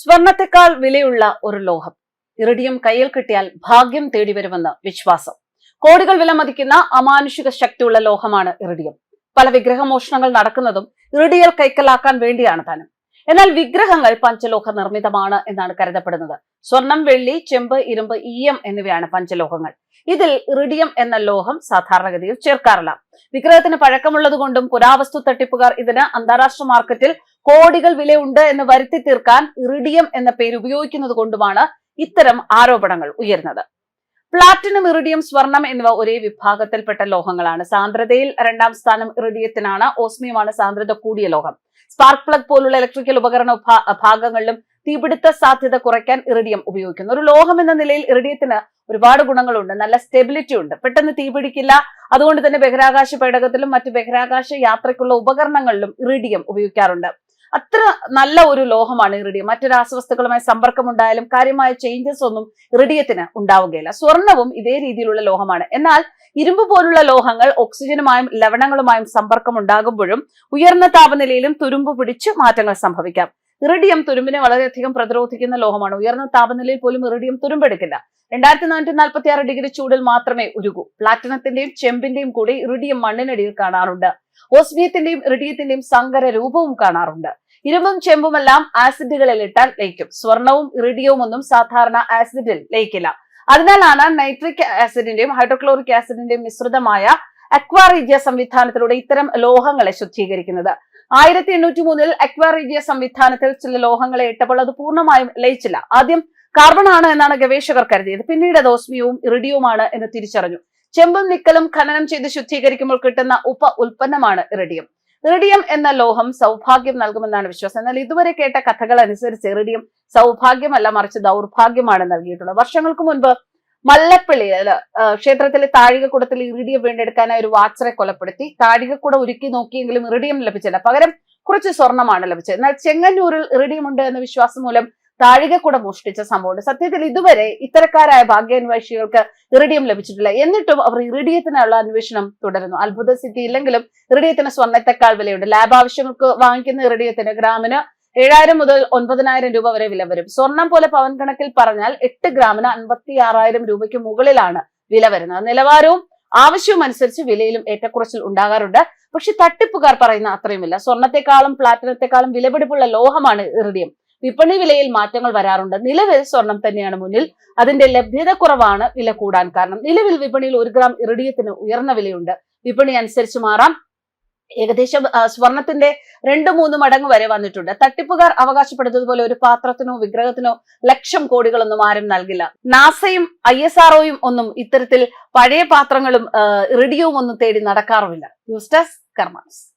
സ്വർണത്തെക്കാൾ വിലയുള്ള ഒരു ലോഹം. ഇറിഡിയം കയ്യിൽ കിട്ടിയാൽ ഭാഗ്യം തേടി വരുമെന്ന് വിശ്വാസം. കോടികൾ വിലമതിക്കുന്ന അമാനുഷിക ശക്തിയുള്ള ലോഹമാണ് ഇറിഡിയം. പല വിഗ്രഹമോഷണങ്ങൾ നടക്കുന്നതും ഇറിഡിയൽ കൈക്കലാക്കാൻ വേണ്ടിയാണ് താനും. എന്നാൽ വിഗ്രഹങ്ങൾ പഞ്ചലോഹ നിർമ്മിതമാണ് എന്നാണ് കരുതപ്പെടുന്നത്. സ്വർണം വെള്ളി ചെമ്പ് ഇരുമ്പ് ഈയം എന്നിവയാണ് പഞ്ചലോഹങ്ങൾ. ഇതിൽ ഇറിഡിയം എന്ന ലോഹം സാധാരണഗതിയിൽ ചേർക്കാറില്ല. വിഗ്രഹത്തിന് പഴക്കമുള്ളത് കൊണ്ടും പുരാവസ്തു തട്ടിപ്പുകാർ ഇതിന് അന്താരാഷ്ട്ര മാർക്കറ്റിൽ കോടികൾ വിലയുണ്ട് എന്ന് വരുത്തി തീർക്കാൻ ഇറിഡിയം എന്ന പേര് ഉപയോഗിക്കുന്നത് കൊണ്ടുമാണ് ഇത്തരം ആരോപണങ്ങൾ ഉയർന്നത് പ്ലാറ്റിനം ഇറിഡിയം സ്വർണം എന്നിവ ഒരേ വിഭാഗത്തിൽപ്പെട്ട ലോഹങ്ങളാണ്. സാന്ദ്രതയിൽ രണ്ടാം സ്ഥാനം ഇറിഡിയത്തിനാണ് ഓസ്മിയമാണ് സാന്ദ്രത കൂടിയ ലോഹം. സ്പാർക്ക് പ്ലഗ് പോലുള്ള ഇലക്ട്രിക്കൽ ഉപകരണ ഭാഗങ്ങളിലും തീപിടുത്ത സാധ്യത കുറയ്ക്കാൻ ഇറിഡിയം ഉപയോഗിക്കുന്നു. ഒരു ലോഹം എന്ന നിലയിൽ ഇറിഡിയത്തിന് ഒരുപാട് ഗുണങ്ങളുണ്ട്. നല്ല സ്റ്റെബിലിറ്റി ഉണ്ട്. പെട്ടെന്ന് തീപിടിക്കില്ല അതുകൊണ്ട് തന്നെ ബഹിരാകാശ പേടകത്തിലും മറ്റ് ബഹിരാകാശ യാത്രയ്ക്കുള്ള ഉപകരണങ്ങളിലും ഇറിഡിയം ഉപയോഗിക്കാറുണ്ട്. അത്ര നല്ല ഒരു ലോഹമാണ് ഇറിഡിയം മറ്റു രാസവസ്തുക്കളുമായി സമ്പർക്കമുണ്ടായാലും കാര്യമായ ചേഞ്ചസ് ഒന്നും ഇറിഡിയത്തിന് ഉണ്ടാവുകയില്ല. സ്വർണവും ഇതേ രീതിയിലുള്ള ലോഹമാണ്. എന്നാൽ ഇരുമ്പ് പോലുള്ള ലോഹങ്ങൾ ഓക്സിജനുമായും ലവണങ്ങളുമായും സമ്പർക്കം ഉണ്ടാകുമ്പോഴും ഉയർന്ന താപനിലയിലും തുരുമ്പ് പിടിച്ച് മാറ്റങ്ങൾ സംഭവിക്കാം. ഇറിഡിയം തുരുമ്പിനെ വളരെയധികം പ്രതിരോധിക്കുന്ന ലോഹമാണ്. ഉയർന്ന താപനിലയിൽ പോലും ഇറിഡിയം തുരുമ്പെടുക്കില്ല. രണ്ടായിരത്തി നാനൂറ്റി നാൽപ്പത്തി ആറ് ഡിഗ്രി ചൂടിൽ മാത്രമേ ഉരുകൂ. പ്ലാറ്റിനത്തിന്റെയും ചെമ്പിന്റെയും കൂടി ഇറിഡിയം മണ്ണിനടിയിൽ കാണാറുണ്ട്. ഓസ്മിയത്തിന്റെയും ഇറിഡിയത്തിന്റെയും സങ്കര രൂപവും കാണാറുണ്ട്. ഇരുമ്പും ചെമ്പുമെല്ലാം ആസിഡുകളിൽ ഇട്ടാൽ ലയിക്കും. സ്വർണവും ഇറിഡിയവും ഒന്നും സാധാരണ ആസിഡിൽ ലയിക്കില്ല. അതിനാലാണ് നൈട്രിക് ആസിഡിന്റെയും ഹൈഡ്രോക്ലോറിക് ആസിഡിന്റെയും മിശ്രിതമായ അക്വാറീജിയ സംവിധാനത്തിലൂടെ ഇത്തരം ലോഹങ്ങളെ ശുദ്ധീകരിക്കുന്നത്. ആയിരത്തി എണ്ണൂറ്റി മൂന്നിൽ അക്വാറീജിയ സംവിധാനത്തിൽ ചില ലോഹങ്ങളെ ഇട്ടപ്പോൾ അത് പൂർണമായും ലയിച്ചില്ല. ആദ്യം കാർബൺ ആണ് എന്നാണ് ഗവേഷകർ കരുതിയത്. പിന്നീട് അത് ഓസ്മിയവും ഇറിഡിയവുമാണ് എന്ന് തിരിച്ചറിഞ്ഞു. ചെമ്പും നിക്കലും ഖനനം ചെയ്ത് ശുദ്ധീകരിക്കുമ്പോൾ കിട്ടുന്ന ഉപ ഉൽപ്പന്നമാണ് ഇറിഡിയം ഇറിഡിയം എന്ന ലോഹം സൗഭാഗ്യം നൽകുമെന്നാണ് വിശ്വാസം. എന്നാൽ ഇതുവരെ കേട്ട കഥകൾ അനുസരിച്ച് ഇറിഡിയം സൗഭാഗ്യമല്ല മറിച്ച് ദൗർഭാഗ്യമാണ് നൽകിയിട്ടുള്ളത്. വർഷങ്ങൾക്ക് മുൻപ് മല്ലപ്പള്ളി ക്ഷേത്രത്തിലെ താഴികക്കുടത്തിൽ ഇറിഡിയം വീണ്ടെടുക്കാനായി ഒരു വാച്ചറെ കൊലപ്പെടുത്തി. താഴികക്കുട ഒരുക്കി നോക്കിയെങ്കിലും ഇറിഡിയം ലഭിച്ചില്ല. പകരം കുറച്ച് സ്വർണമാണ് ലഭിച്ചത്. എന്നാൽ ചെങ്ങന്നൂരിൽ ഇറിഡിയം ഉണ്ട് എന്ന വിശ്വാസം മൂലം താഴികക്കുട മോഷ്ടിച്ച സംഭവമുണ്ട്. സത്യത്തിൽ ഇതുവരെ ഇത്തരക്കാരായ ഭാഗ്യാന്വേഷികൾക്ക് ഇറിഡിയം ലഭിച്ചിട്ടില്ല. എന്നിട്ടും അവർ ഇറിഡിയത്തിനുള്ള അന്വേഷണം തുടരുന്നു. അത്ഭുത സ്ഥിതി ഇല്ലെങ്കിലും ഇറിഡിയത്തിന് സ്വർണത്തെക്കാൾ വിലയുണ്ട്. ലാബ് ആവശ്യങ്ങൾക്ക് വാങ്ങിക്കുന്ന ഇറിഡിയത്തിന് ഗ്രാമിന് ഏഴായിരം മുതൽ ഒൻപതിനായിരം രൂപ വരെ വില വരും. സ്വർണം പോലെ പവൻ കണക്കിൽ പറഞ്ഞാൽ എട്ട് ഗ്രാമിന് അൻപത്തി ആറായിരം രൂപയ്ക്ക് മുകളിലാണ് വില വരുന്നത്. നിലവാരവും ആവശ്യവും അനുസരിച്ച് വിലയിലും ഏറ്റക്കുറച്ചിൽ ഉണ്ടാകാറുണ്ട്. പക്ഷെ തട്ടിപ്പുകാർ പറയുന്ന അത്രയുമില്ല. സ്വർണത്തെക്കാളും പ്ലാറ്റിനത്തെക്കാളും വിലപിടിപ്പുള്ള ലോഹമാണ് ഇറിഡിയം. വിപണി വിലയിൽ മാറ്റങ്ങൾ വരാറുണ്ട്. നിലവിൽ സ്വർണം തന്നെയാണ് മുന്നിൽ. അതിന്റെ ലഭ്യത കുറവാണ് വില കൂടാൻ കാരണം. നിലവിൽ വിപണിയിൽ ഒരു ഗ്രാം ഇറിഡിയത്തിന് ഉയർന്ന വിലയുണ്ട്. വിപണി അനുസരിച്ച് മാറാം. ഏകദേശം സ്വർണത്തിന്റെ രണ്ട് മൂന്ന് മടങ്ങ് വരെ വന്നിട്ടുണ്ട്. തട്ടിപ്പുകാർ അവകാശപ്പെടുന്നതുപോലെ ഒരു പാത്രത്തിനോ വിഗ്രഹത്തിനോ ലക്ഷം കോടികളൊന്നും ആരും നൽകില്ല. നാസയും ഐ എസ് ആർഒയും ഒന്നും ഇത്തരത്തിൽ പഴയ പാത്രങ്ങളും ആ, ഇറിഡിയവും ഒന്നും തേടി നടക്കാറുമില്ല. News desk karmas